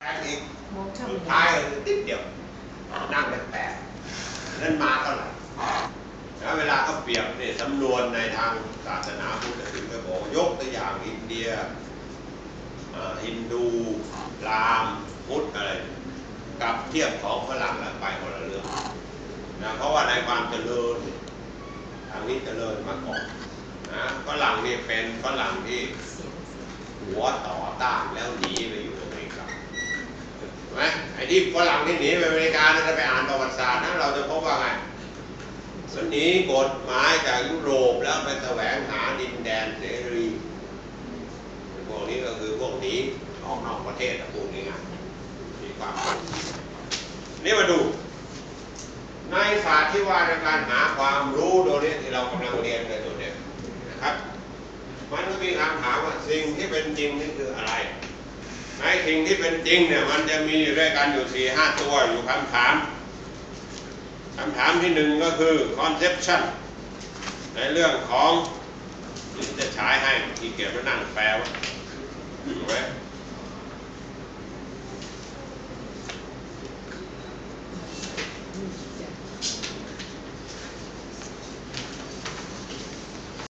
แรงอีกท้ายคือติดเดียว นั่งแปดนั่นมาเท่าไหร่แล้วเวลาเขาเปรียบเนี่ยสำนวนในทางศาสนาพุทธถึงก็บอกยกตัวอย่างอินเดียอินดูรามพุทธอะไร กับเทียบของฝรั่งแล้วไปคนละเรื่องนะเพราะว่าในความเจริญทางนี้เจริญมาก่อนนะฝรั่งนี่เป็นฝรั่งที่หัวต่อต้านแล้วหนีไปอยู่อเมริกา เห็น ไหมไอ้ที่ฝรั่งที่หนีไปอเมริกาเนี่ยถ้าไปอ่านประวัติศาสตร์นะเราจะพบว่าไงมันหนีกฎหมายจากยุโรปแล้วไปแสวงหาดินแดนเสรีพวกนี้ก็คือพวกหนีออกนอกประเทศอะพวกนี้ไงมีความนี่มาดูในศาสตร์ที่ว่าในการหาความรู้โดยนี้ที่เรากำลังเรียนกันอยู่เนี่ยนะครับ มันก็มีคำถามว่าสิ่งที่เป็นจริงนี่คืออะไร ในสิ่งที่เป็นจริงเนี่ยมันจะมีอยู่ด้วยกันอยู่สี่ห้าตัวอยู่คำถามคำถามที่หนึ่งก็คือ conception ในเรื่องของที่จะฉายให้ที่เกียรมานั่งแปลว่าถูกไว้